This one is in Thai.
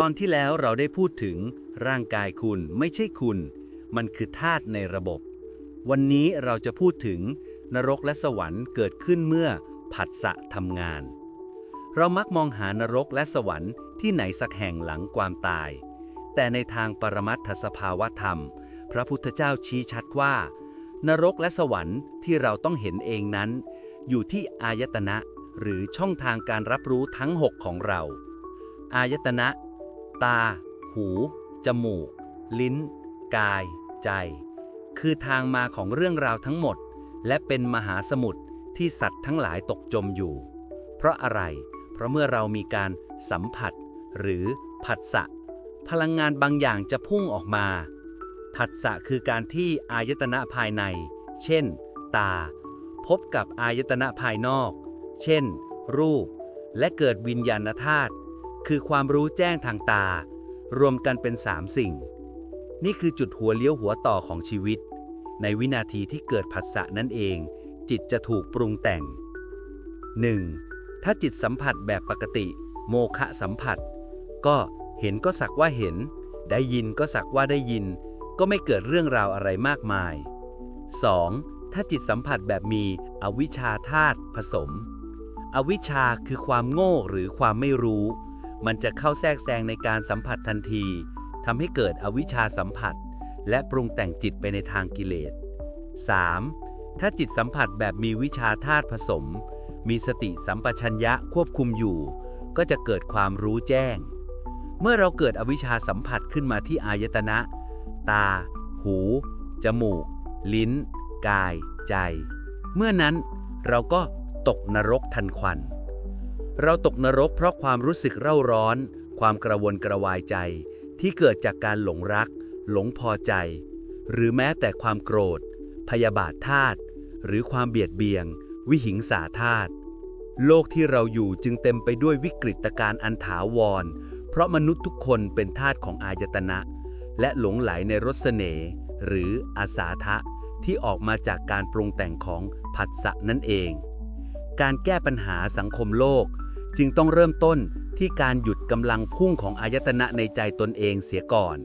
ตอนที่แล้วเราได้พูดถึงร่างกายคุณไม่ใช่คุณ มันคือธาตุในระบบ วันนี้เราจะพูดถึงนรกและสวรรค์เกิดขึ้นเมื่อผัสสะทำงาน เรามักมองหานรกและสวรรค์ที่ไหนสักแห่งหลังความตาย แต่ในทางปรมัตถสภาวธรรม พระพุทธเจ้าชี้ชัดว่า นรกและสวรรค์ที่เราต้องเห็นเองนั้น อยู่ที่อายตนะหรือช่องทางการรับรู้ทั้ง 6 ของเรา อายตนะ ตา หู จมูก ลิ้น กาย ใจ คือทางมาของเรื่องราวทั้งหมด และเป็นมหาสมุทรที่สัตว์ทั้งหลายตกจมอยู่ เพราะอะไร เพราะเมื่อเรามีการสัมผัส หรือผัสสะ พลังงานบางอย่างจะพุ่งออกมา ผัสสะคือการที่อายตนะภายใน เช่น ตา พบกับอายตนะภายนอก เช่น รูป และเกิดวิญญาณธาตุ คือความรู้แจ้งทางตา รวมกันเป็นสามสิ่ง นี่คือจุดหัวเลี้ยวหัวต่อของชีวิต ในวินาทีที่เกิดผัสสะนั่นเอง จิตจะถูกปรุงแต่ง 1. ถ้าจิตสัมผัสแบบปกติ โมคะสัมผัส ก็เห็นก็สักว่าเห็น ได้ยินก็สักว่าได้ยิน ก็ไม่เกิดเรื่องราวอะไรมากมาย 2. ถ้าจิตสัมผัสแบบมีอวิชชาธาตุผสม อวิชชาคือความโง่หรือความไม่รู้ มันจะเข้าแทรกแซงในการสัมผัสทันทีทำให้เกิดอวิชชาสัมผัส และปรุงแต่งจิตไปในทางกิเลส 3. ถ้าจิตสัมผัสแบบมีวิชาธาตุผสม มีสติสัมปชัญญะควบคุมอยู่ ก็จะเกิดความรู้แจ้ง เมื่อเราเกิดอวิชชาสัมผัสขึ้นมาที่อายตนะ ตา หู จมูก ลิ้น กาย ใจ เมื่อนั้นเราก็ตกนรกทันควัน เราตกนรกเพราะความรู้สึกเร่าร้อน ความกระวนกระวายใจ ที่เกิดจากการหลงรัก หลงพอใจ หรือแม้แต่ความโกรธ พยาบาทธาตุหรือความเบียดเบียง วิหิงสาธาตุโลกที่เราอยู่จึงเต็มไปด้วยวิกฤตการณ์อันถาวร เพราะมนุษย์ทุกคนเป็นทาสของอายตนะ และหลงไหลในรสเสน่ห์หรืออาสาทะ ที่ออกมาจากการปรุงแต่งของผัสสะนั่นเอง การแก้ปัญหาสังคมโลก จึงต้องเริ่มต้นที่การหยุดกำลังพุ่งของอายตนะในใจตนเองเสียก่อน